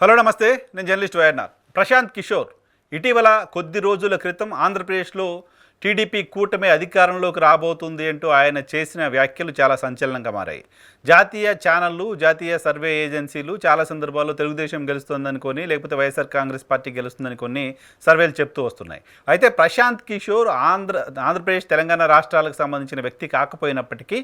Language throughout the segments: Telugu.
హలో నమస్తే. నేను జర్నలిస్ట్ వైఎన్ఆర్. ప్రశాంత్ కిషోర్. ఇటీవల కొద్ది రోజుల క్రితం ఆంధ్రప్రదేశ్లో టీడీపీ కూటమి అధికారంలోకి రాబోతుంది అంటూ ఆయన చేసిన వ్యాఖ్యలు చాలా సంచలనంగా మారాయి. జాతీయ ఛానళ్ళు జాతీయ సర్వే ఏజెన్సీలు చాలా సందర్భాల్లో తెలుగుదేశం గెలుస్తుందనుకొని లేకపోతే వైఎస్ఆర్ కాంగ్రెస్ పార్టీ గెలుస్తుందని కొన్ని సర్వేలు చెప్తూ వస్తున్నాయి. అయితే ప్రశాంత్ కిషోర్ ఆంధ్ర ఆంధ్రప్రదేశ్ తెలంగాణ రాష్ట్రాలకు సంబంధించిన వ్యక్తి కాకపోయినప్పటికీ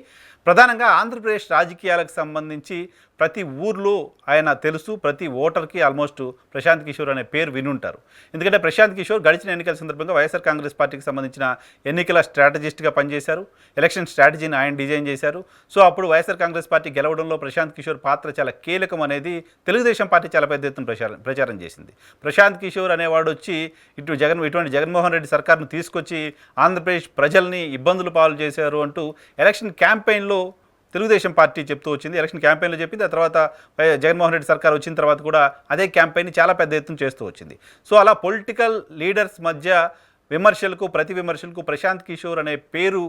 ప్రధానంగా ఆంధ్రప్రదేశ్ రాజకీయాలకు సంబంధించి ప్రతి ఊర్లో ఆయన తెలుసు ప్రతి ఓటర్కి ఆల్మోస్ట్ ప్రశాంత్ కిషోర్ అనే పేరు వినుంటారు. ఎందుకంటే ప్రశాంత్ కిషోర్ గడిచిన ఎన్నికల సందర్భంగా వైఎస్ఆర్ కాంగ్రెస్ పార్టీకి సంబంధించిన ఎన్నికల స్ట్రాటజిస్ట్గా పనిచేశారు. ఎలక్షన్ స్ట్రాటజీని ఆయన డిజైన్ చేశారు. సో అప్పుడు వైఎస్ఆర్ కాంగ్రెస్ పార్టీ గెలవడంలో ప్రశాంత్ కిషోర్ పాత్ర చాలా కీలకం అనేది తెలుగుదేశం పార్టీ చాలా పెద్ద ఎత్తున ప్రచారం ప్రచారం చేసింది. ప్రశాంత్ కిషోర్ అనేవాడు వచ్చి ఇటు జగన్ ఇటువంటి జగన్మోహన్ రెడ్డి సర్కార్ను తీసుకొచ్చి ఆంధ్రప్రదేశ్ ప్రజల్ని ఇబ్బందులు పాలు చేశారు అంటూ ఎలక్షన్ క్యాంపెయిన్లో తెలుగుదేశం పార్టీ చెప్తూ వచ్చింది. ఎలక్షన్ క్యాంపెయిన్లో చెప్పింది. ఆ తర్వాత జగన్మోహన్ రెడ్డి సర్కార్ వచ్చిన తర్వాత కూడా అదే క్యాంపెయిన్ చాలా పెద్ద ఎత్తున చేస్తూ వచ్చింది. సో అలా పొలిటికల్ లీడర్స్ మధ్య విమర్శలకు ప్రతి విమర్శలకు ప్రశాంత్ కిషోర్ అనే పేరు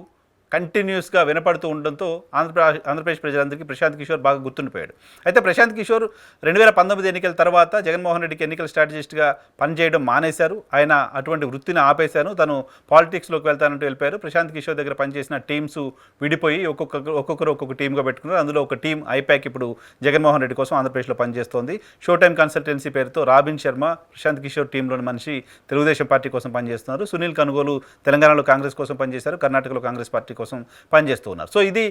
కంటిన్యూస్గా వినపడుతూ ఉండడంతో ఆంధ్రప్రదేశ్ ఆంధ్రప్రదేశ్ ప్రజలందరికీ ప్రశాంత్ కిషోర్ బాగా గుర్తుండిపోయాడు. అయితే ప్రశాంత్ కిషోర్ రెండు వేల పంతొమ్మిది ఎన్నికల తర్వాత జగన్మోహన్ రెడ్డికి ఎన్నికల స్ట్రాటజిస్ట్గా పనిచేయడం మానేశారు. ఆయన అటువంటి వృత్తిని ఆపేశాను తను పాలిటిక్స్లోకి వెళ్తానంటూ వెళ్ళిపోయారు. ప్రశాంత్ కిషోర్ దగ్గర పనిచేసిన టీమ్స్ విడిపోయి ఒక్కొక్క ఒక్కొక్కరు ఒక్కొక్క టీమ్గా పెట్టుకున్నారు. అందులో ఒక టీం ఐపాక్ ఇప్పుడు జగన్మోహన్ రెడ్డి కోసం ఆంధ్రప్రదేశ్లో పనిచేస్తోంది. షో టైం కన్సల్టెన్సీ పేరుతో రాబిన్ శర్మ ప్రశాంత్ కిషోర్ టీంలోని మనిషి తెలుగుదేశం పార్టీ కోసం పనిచేస్తున్నారు. సునీల్ కనుగోలు తెలంగాణలో కాంగ్రెస్ కోసం పనిచేశారు. కర్ణాటకలో కాంగ్రెస్ పార్టీ కోసం పనిచేస్తూ ఉన్నారు. సో ఇది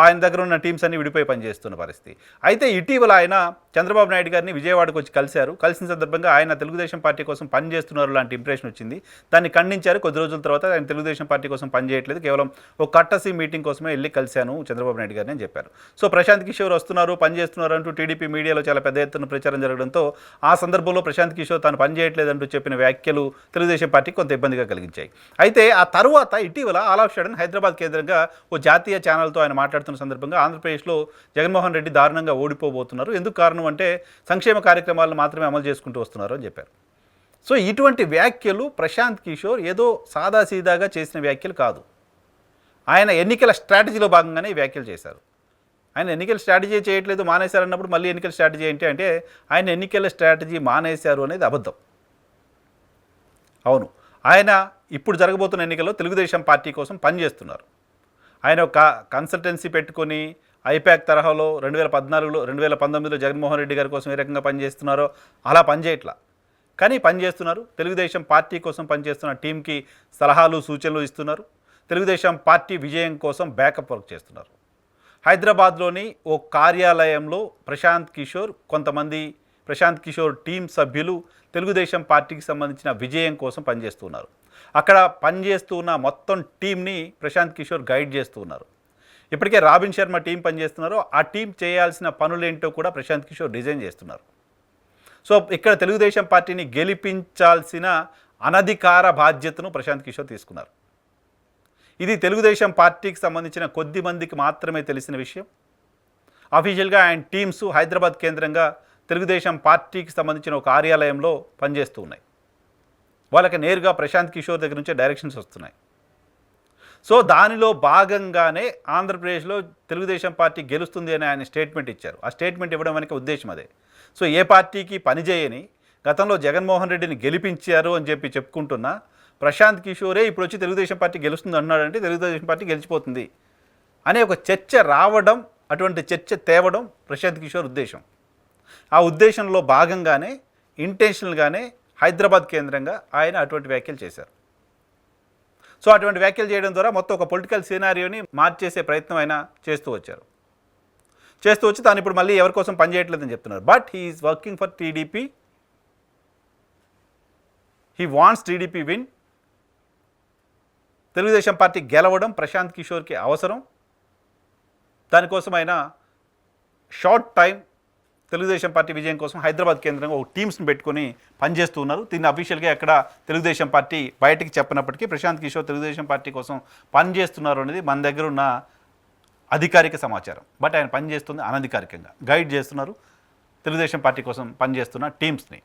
ఆయన దగ్గర ఉన్న టీమ్స్ అన్ని విడిపోయి పనిచేస్తున్న పరిస్థితి. అయితే ఇటీవల ఆయన చంద్రబాబు నాయుడు గారిని విజయవాడకు వచ్చి కలిశారు. కలిసిన సందర్భంగా ఆయన తెలుగుదేశం పార్టీ కోసం పనిచేస్తున్నారు లాంటి ఇంప్రెషన్ వచ్చింది. దాన్ని ఖండించారు. కొద్ది రోజుల తర్వాత ఆయన తెలుగుదేశం పార్టీ కోసం పనిచేయట్లేదు కేవలం ఒక కట్టసి మీటింగ్ కోసమే వెళ్ళి కలిశాను చంద్రబాబు నాయుడు గారిని అని చెప్పారు. సో ప్రశాంత్ కిషోర్ వస్తున్నారు పనిచేస్తున్నారు అంటూ టీడీపీ మీడియాలో చాలా పెద్ద ఎత్తున ప్రచారం జరగడంతో ఆ సందర్భంలో ప్రశాంత్ కిషోర్ తాను పనిచేయట్లేదంటూ చెప్పిన వ్యాఖ్యలు తెలుగుదేశం పార్టీకి కొంత ఇబ్బందిగా కలిగించాయి. అయితే ఆ తర్వాత ఇటీవల ఆల్ ఆఫ్ షడన్ హైదరాబాద్ కేంద్రంగా ఓ జాతీయ ఛానల్తో ఆయన మాట్లాడుతున్న సందర్భంగా ఆంధ్రప్రదేశ్లో జగన్మోహన్ రెడ్డి దారుణంగా ఓడిపోబోతున్నారు. ఎందుకు కారణం అంటే సంక్షేమ కార్యక్రమాలను మాత్రమే అమలు చేసుకుంటూ వస్తున్నారు అని చెప్పారు. సో ఇటువంటి వ్యాఖ్యలు ప్రశాంత్ కిషోర్ ఏదో సాదాసీదాగా చేసిన వ్యాఖ్యలు కాదు. ఆయన ఎన్నికల స్ట్రాటజీలో భాగంగానే వ్యాఖ్యలు చేశారు. ఆయన ఎన్నికల స్ట్రాటజీ చేయట్లేదు మానేశారు అన్నప్పుడు మళ్ళీ ఎన్నికల స్ట్రాటజీ ఏంటి అంటే ఆయన ఎన్నికల స్ట్రాటజీ మానేశారు అనేది అబద్ధం. అవును. ఆయన ఇప్పుడు జరగబోతున్న ఎన్నికల్లో తెలుగుదేశం పార్టీ కోసం పనిచేస్తున్నారు ఆయన ఒక కన్సల్టెన్సీ పెట్టుకొని ఐపాక్ తరహాలో రెండు వేల పద్నాలుగులో రెండు వేల పంతొమ్మిదిలో జగన్మోహన్ రెడ్డి గారి కోసం ఏ రకంగా పనిచేస్తున్నారో అలా పనిచేయట్లా. కానీ పనిచేస్తున్నారు. తెలుగుదేశం పార్టీ కోసం పనిచేస్తున్న టీంకి సలహాలు సూచనలు ఇస్తున్నారు. తెలుగుదేశం పార్టీ విజయం కోసం బ్యాకప్ వర్క్ చేస్తున్నారు. హైదరాబాద్లోని ఓ కార్యాలయంలో ప్రశాంత్ కిషోర్ కొంతమంది ప్రశాంత్ కిషోర్ టీం సభ్యులు తెలుగుదేశం పార్టీకి సంబంధించిన విజయం కోసం పనిచేస్తున్నారు. అక్కడ పనిచేస్తున్న మొత్తం టీంని ప్రశాంత్ కిషోర్ గైడ్ చేస్తున్నారు ఇప్పటికే రాబిన్ శర్మ టీం పనిచేస్తున్నారో. ఆ టీం చేయాల్సిన పనులేంటో కూడా ప్రశాంత్ కిషోర్ డిజైన్ చేస్తున్నారు. సో ఇక్కడ తెలుగుదేశం పార్టీని గెలిపించాల్సిన అనధికార బాధ్యతను ప్రశాంత్ కిషోర్ తీసుకున్నారు. ఇది తెలుగుదేశం పార్టీకి సంబంధించిన కొద్ది మందికి మాత్రమే తెలిసిన విషయం. అఫీషియల్గా ఆయన టీమ్స్ హైదరాబాద్ కేంద్రంగా తెలుగుదేశం పార్టీకి సంబంధించిన ఒక కార్యాలయంలో పనిచేస్తూ ఉన్నాయి. వాళ్ళకి నేరుగా ప్రశాంత్ కిషోర్ దగ్గర నుంచే డైరెక్షన్స్ వస్తున్నాయి. సో దానిలో భాగంగానే ఆంధ్రప్రదేశ్లో తెలుగుదేశం పార్టీ గెలుస్తుంది అని ఆయన స్టేట్మెంట్ ఇచ్చారు. ఆ స్టేట్మెంట్ ఇవ్వడం వెనక ఉద్దేశం అదే. సో ఏ పార్టీకి పనిచేయని గతంలో జగన్మోహన్ రెడ్డిని గెలిపించారు అని చెప్పి చెప్పుకుంటున్నా ప్రశాంత్ కిషోరే ఇప్పుడు వచ్చి తెలుగుదేశం పార్టీ గెలుస్తుంది అన్నాడంటే తెలుగుదేశం పార్టీ గెలిచిపోతుంది అనే ఒక చర్చ రావడం అటువంటి చర్చ తేవడం ప్రశాంత్ కిషోర్ ఉద్దేశం. ఆ ఉద్దేశంలో భాగంగానే ఇంటెన్షనల్గానే హైదరాబాద్ కేంద్రంగా ఆయన అటువంటి వ్యాఖ్యలు చేశారు. సో అటువంటి వ్యాఖ్యలు చేయడం ద్వారా మొత్తం ఒక పొలిటికల్ సినారియోని మార్చేసే ప్రయత్నం ఆయన చేస్తూ వచ్చారు. చేస్తూ వచ్చి తాను ఇప్పుడు మళ్ళీ ఎవరి కోసం పనిచేయట్లేదని చెప్తున్నారు. But he is working for TDP he wants TDP win Telugu Desam party గెలవడం ప్రశాంత్ కిషోర్కి అవసరం. దానికోసం ఆయన షార్ట్ టైం తెలుగుదేశం పార్టీ విజయం కోసం హైదరాబాద్ కేంద్రంగా ఒక టీమ్స్ని పెట్టుకొని పనిచేస్తూ ఉన్నారు. దీన్ని అఫీషియల్గా ఎక్కడ తెలుగుదేశం పార్టీ బయటికి చెప్పినప్పటికీ ప్రశాంత్ కిషోర్ తెలుగుదేశం పార్టీ కోసం పనిచేస్తున్నారు అనేది మన దగ్గర ఉన్న అధికారిక సమాచారం. బట్ ఆయన పనిచేస్తుంది అనధికారికంగా. గైడ్ చేస్తున్నారు. తెలుగుదేశం పార్టీ కోసం పనిచేస్తున్న టీమ్స్ని.